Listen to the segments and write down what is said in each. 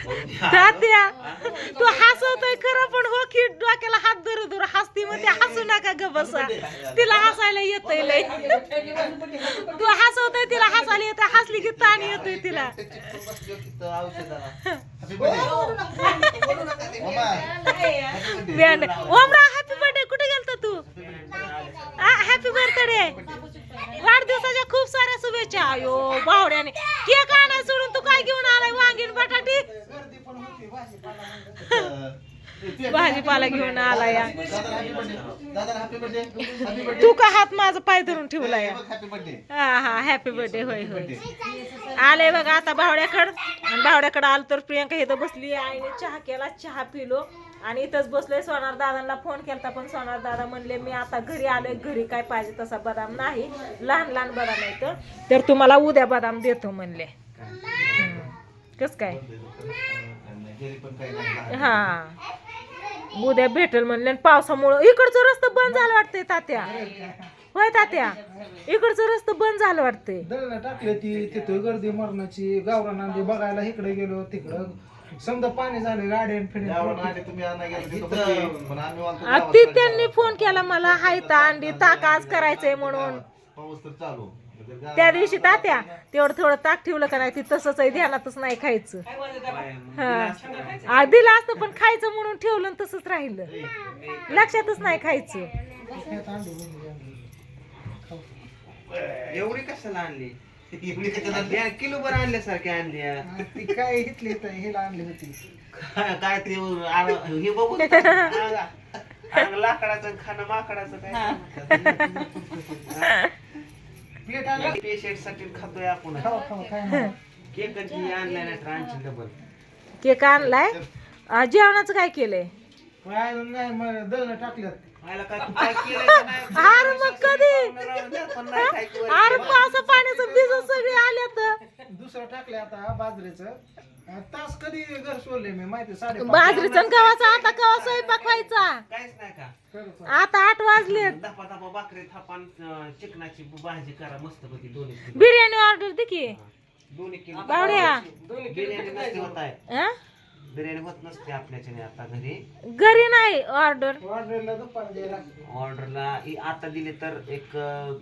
तात्या तू हसवतोय खरं पण हो की डोक्याला हात धरू धरू हसती मग ते हसू नका ग बसा. तिला हसायला येतंय लय. तू हसवतोय तिला हसायला येतंय हसली की ताण येतोय तिला. बँड ओमरा हॅपी बर्थडे कुठे गेलता तू? हॅपी बर्थडे वाढदिवसाच्या खूप साऱ्या शुभेच्छा. अयो बावड्याने. केक काय घेऊन आलाय वांगीन बटाटी? भाजीपाला घेऊन आला या तू का हात माझा पाय धरून ठेवला या हा हा हॅपी बर्थडे होय होय. आले बघा आता भावड्याकडं आणि भावड्याकडं आलो तर प्रियंका इथं बसली आईने चहा केला चहा पिलो. आणि इथंच बसलोय सोनार दादांना फोन केलता पण सोनार दादा म्हणले मी आता घरी आलोय. घरी काय पाहिजे तसा बदाम नाही. लहान लहान बदाम येतं तर तुम्हाला उद्या बदाम देतो म्हणले. कस काय? हा. उद्या भेटेल म्हणले आणि पावसामुळं इकडचं रस्ता बंद झालं वाटतंय तात्या. होय तात्या. इकडचं रस्ता बंद झालं वाटतंय. दळणं टाकले ती तिथं गर्दी मरणाची गावरा नांदी बघायला इकडे गेलो तिकडं. समजा पाणी झालं गाड्या ती त्यांनी फोन केला मला हाय ता अंडी ताक आज करायचंय म्हणून. पाऊस तर चालू. त्या दिवशी तात्या तेवढं थोडं ताक ठेवलं का नाही ती तसंच आहे ध्यानातच नाही खायचं. हा. दिलं असतं पण खायचं म्हणून ठेवलं तसंच राहिलं. लक्षातच नाही खायचं. एवढी कशाला आणली? किलो बर आणल्यासारखी आणली काय तर हेला आणली होती. काय ते हे अंग लाकडाचं खाणं माकडाचं काय? पेशंटसाठी खातोय आपण. काय नाही. केक आणलाय नाही तर आणखी डबल केक आणलाय? आ, जेवणाचं काय केलंय? अरे मग कधी. अरे पावसा पाण्याचं भिजून सगळे आले तर दुसरं टाकले आता बाजरीचं. तास कधी घर सोडले मी माहिती साडे बाजरीचं गव्हाचा आता कवा स्वयंपाक व्हायचा. काहीच नाही का? आता आठ वाजले. दपा दपा भाकरी थापान चिकनाची भाजी करा मस्त पैकी दोन्ही किलो. बिर्याणी ऑर्डर दे की. दोन्ही किलो. बावड्या. बिर्याणी नसते होत आहे. हं? बिर्याणी होत नसते आपल्याच्याने आता घरी. घरी नाही ऑर्डर. ऑर्डरला दुपार द्यायला. ऑर्डरला आता दिले तर एक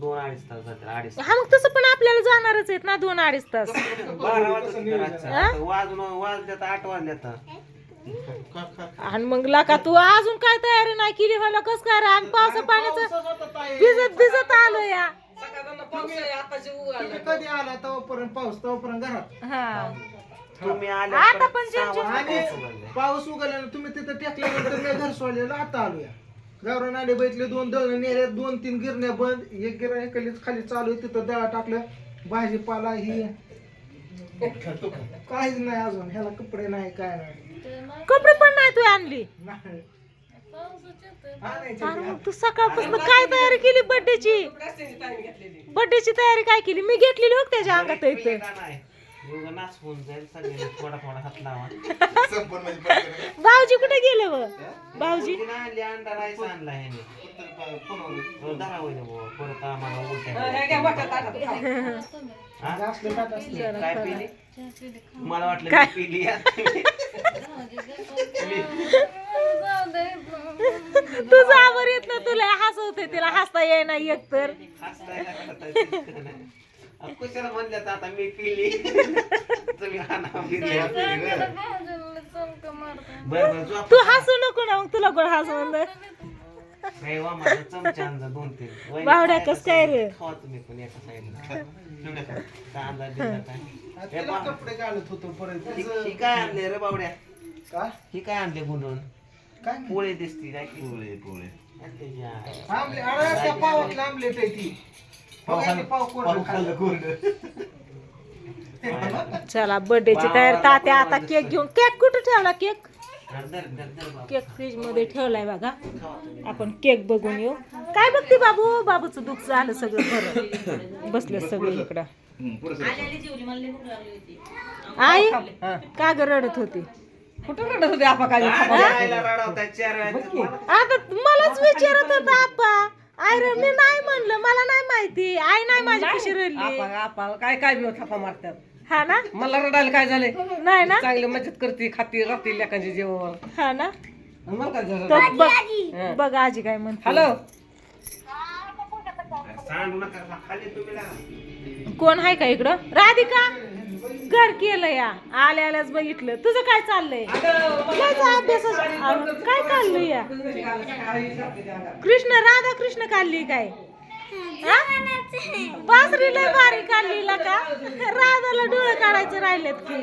दोन अडीच तास जातील अडीच हा मग तसं पण आपल्याला जाणारच आहेत ना दोन अडीच तास. बारा वाजता वाजून वाजल्यात आठ वाजल्यात. आणि मग लाका तू अजून काय तयारी नाही केली मला कस काय रे? आणि पावसा पाण्याचं भिजत भिजत आलो या. कधी आला तोपर्यंत पाऊस तोपर्यंत घरात? हा. तुम्ही आले आता पण आणि पाऊस उगवल्यानं तुम्ही तिथं टेकल्यानंतर मी घर सोडलेलं आता आलो या गावरान आले बैठले दोन दळण नेले दोन तीन गिरण्या बंद. एक गिरण एकालीच खाली चालू आहे तिथं दळा टाकलं. भाजीपाला ही. काहीच नाही अजून. ह्याला कपडे नाही काय नाही. कपडे पण नाही तू आणली. अरे मग तू सकाळपासून काय तयारी केली बर्थडेची बर्थडेची तयारी काय केली? मी घेतलेली हो त्याच्या अंगात इथे हात. भाऊजी कुठे गेले व? भाऊजी? हा? मला वाटलं काय? मी पिली. तुझं आवर येत ना तुला हसवते तिला हसता येईना एक तर. कशाला म्हणल्यात आता मी पिली. तुम्ही. तू हसू नको ना मग तुला कोण हसू म्हणलं बावड्या कस काय रे? तुम्ही पण एका साईडला कांदा काय? हे तिला. कपडे घालत होतो परत. ही ही काय आणले रे बावड्या? का? ही काय आणले गुंडून? काय. पोळे दिसती काय की? पोळे, पोळे. त्याच्या- आमले अरे त्या पावातलं आमलेट आहे ती. हो का, ते पाव कोरडं खाल्लं. चला बर्थडेची तयारी. तात्या आता केक घेऊन केक कुठे ठेवला? केक केक फ्रीजमध्ये ठेवलाय बघा. आपण केक बघून येऊ. काय बघते बाबू? बाबूचं दुःख झालं सगळं बरं. बसले सगळे इकडं. आई का ग रडत होती? जायला रडवताय चार वेळा. आता मलाच विचारत होता आप्पा. आय रे मी नाही म्हणलं. मला नाही माहिती. आई नाही माझी कशी रडली. काय काय थापा मारतात. हा ना? मला रडायला काय झालंय? नाही ना? चांगली मजेत करते खाती राहते लेकांची जेवण हा ना? आणि मला काय झालं? तर बघ बघ आजी काय म्हणते. हॅलो. कोण आहे का इकडं? राधिका? घर केलं या. आल्या आल्याच बघितलं. तुझं काय चाललंय? अभ्यास काय काढलं या? कृष्ण राधा कृष्ण काढली काय? बासरी लय भारी काढली का? राधाला डोळे काढायचे राहिलेत की.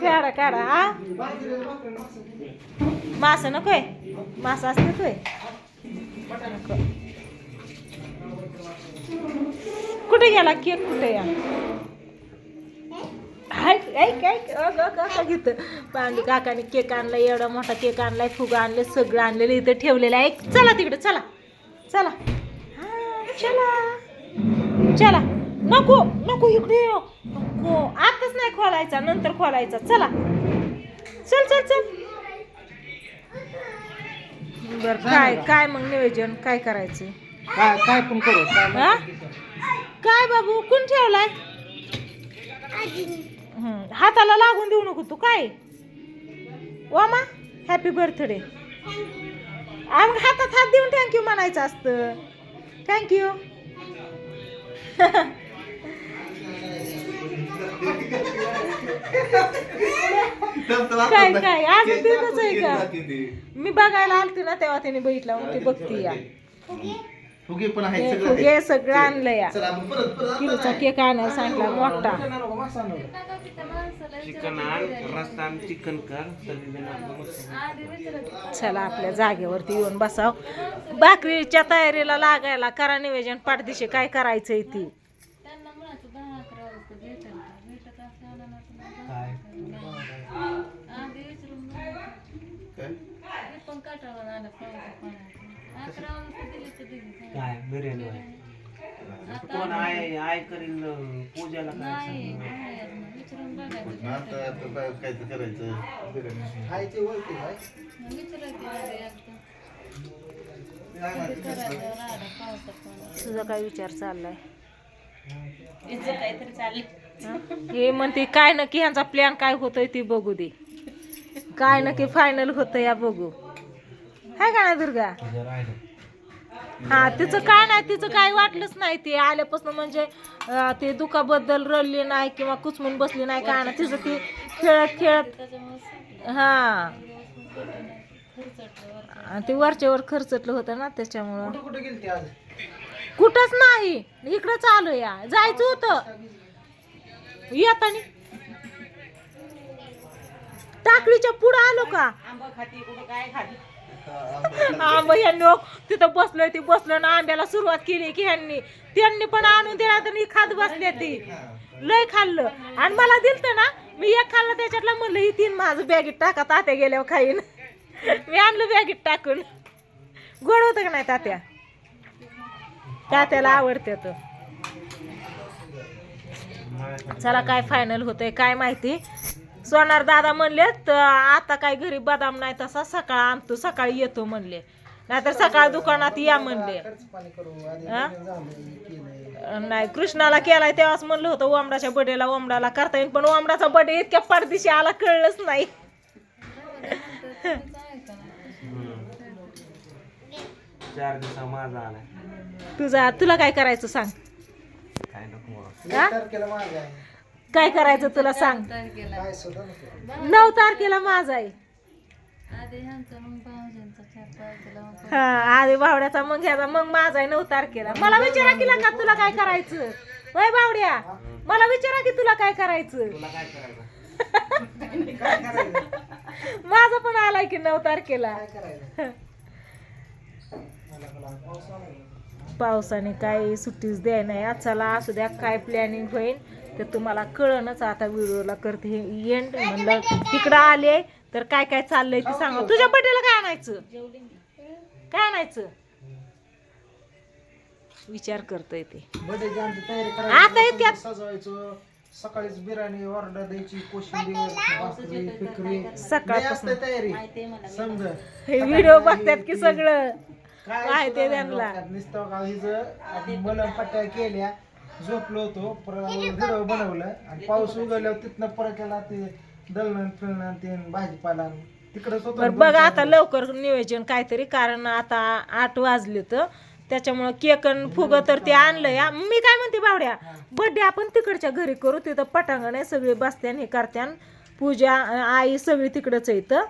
काढा काढा हा. मास नकोय मास असते तोय कुठे गेला? केक कुठे या? ऐक ऐक काकाने केक आणलाय एवढा मोठा केक आणलाय फुगा आणले सगळं आणलेलं इथं ठेवलेलं आहे. चला तिकडे चला. चला. चला. चला. नको नको इकडे. नको. आताच नाही खोलायचा नंतर खोलायचा. चला. चल चल चल. बर काय काय मग नियोजन? काय करायचं? काय काय पण करू. काय हा? काय बाबू कोण ठेवलाय? हाताला लागून देऊ नको तू. काय? वामा हॅपी बर्थडे आम हातात हात देऊन थँक्यू म्हणायचं असतं. थँक्यू काय काय? अजून तिथंच आहे का? मी बघायला आलते ना तेव्हा त्याने बघितलं. मग ती बघती या. फुगे पण आहेत हे सगळं. फुगे सगळं आणलं या चला आपण परत परत किलोचा केक आणायला सांगितला मोठा. चिकन आण रस्ता आण चिकन कर सगळेजण आपलं मस्त चला आपल्या जागेवरती येऊन बसाव. भाकरीच्या तयारीला लागायला करा निवेदन. पाठदिशी काय करायचंय ती? काय? काय? बिर्याणी वाली. कोण आहे? आय पूजाला काय काय काय तर करायचं. बिर्याणी. खायची काय तुझा काय विचार चाललाय? हं? हे म्हणते काय नक्की ह्यांचा प्लॅन काय होतोय ती बघू दे. काय नक्की फायनल होतं या बघू. हाय का ना दुर्गा? हा तिचं काय नाही तिचं काय वाटलंच नाही. ते आल्यापासून म्हणजे अं, ते दुखाबद्दल रडली नाही किंवा कुचमून बसली नाही काय ना तिचं ती खेळत खेळत हा. आणि ते वरच्यावर खर्चटलं होतं ना त्याच्यामुळं. कुठं कुठं आज? कुठंच नाही. इकडं चालू या. जायचं होतं. येतानी टाकळीच्या पुढं आलो का? आंबा ह्यांनी तिथं बसलोय ती बसलो ना आंब्याला सुरुवात केली की ह्यांनी. त्यांनी पण आणून दिला तर मी खात बसले ती. लय खाल्लं. आणि मला दिलत ना मी एक खाल्लं त्याच्यातलं म्हणलं ही तीन माझं बॅगीत टाका तात्या गेल्यावर खाईन. मी आणलं बॅगीत टाकून. गोड होतं का नाही तात्या? तात्याला आवडते तर चला काय फायनल होतंय काय माहिती? सोनार दादा म्हणले तर आता काय घरी बदाम नाही तसा सकाळ आणतो सकाळी येतो म्हणले. नाहीतर सकाळ दुकानात या म्हणले. नाही कृष्णाला केलाय तेव्हाच म्हणलं होतं ओमडाच्या बडेला ओमडाला करता येईल. पण ओमडाचा बडे इतक्या परदिशी आला कळलंच नाही. चार दिवसा माझा आलाय. तुझा तुला काय करायचं सांग. काय नको काय करायचं तुला सांग. काय सुद्धा नको नऊ तारखेला माझा आहे. हा आधी बावड्याचा मग घ्यायचा मग माझा आहे नऊ तारखेला मला विचारा की का तुला काय करायचं? वय बावड्या मला विचारा की तुला काय करायचं? तुला काय करायचं? काय करायचं माझा पण आलाय की नऊ तारखेला काय करायचं? मला मला पाऊस आला. पावसाने काय सुट्टीच द्याय नाही. आज चला असू द्या काय प्लॅनिंग होईल ते तुम्हाला कळणच आता व्हिडिओला करते. हे एंड म्हणलं तिकडं आले तर काय काय चाललंय ते सांगा. तुझ्या बड्डेला काय आणायचं? काय आणायचं? विचार करतोय ते. बर्थडेची आमची तयारी आता करायची सजवायचं. सकाळीच बिर्याणी ऑर्डर द्यायची कोशिंबीर भाकरी सकाळपासून. असते तयारी. समजा. हे व्हिडिओ बघतात की सगळं. काय माहिती सुद्धा आहे नाही त्यांना. नुसतं का हिचं मलम पट्ट्या केल्या झोपलो होतो परत व्हिडिओ बनवलाय आणि पाऊस उघडल्यावर तिथनं परत त्याला ते दळण फिरणं ते भाजीपाला. तिकडंच होतो बरं बघा आता लवकर नियोजन काहीतरी कारण आता आठ वाजले तर त्याच्यामुळं केक फुग तर ते आणलं या मी काय म्हणते बावड्या बर्थडे आपण तिकडच्या घरी करू तिथं पटांगण आहे सगळे बसत्यान हे करत्यान पूजा आई सगळी तिकडंच आहे इथं.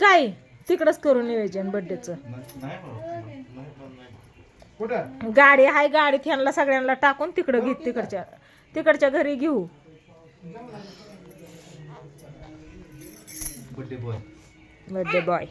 काय? तिकडंच करू नियोजन. कुठं? गाडी आहे गाडीत ह्यांना सगळ्यांना टाकून तिकडं घेत तिकडच्या तिकडच्या घरी घेऊ. Birthday boy birthday boy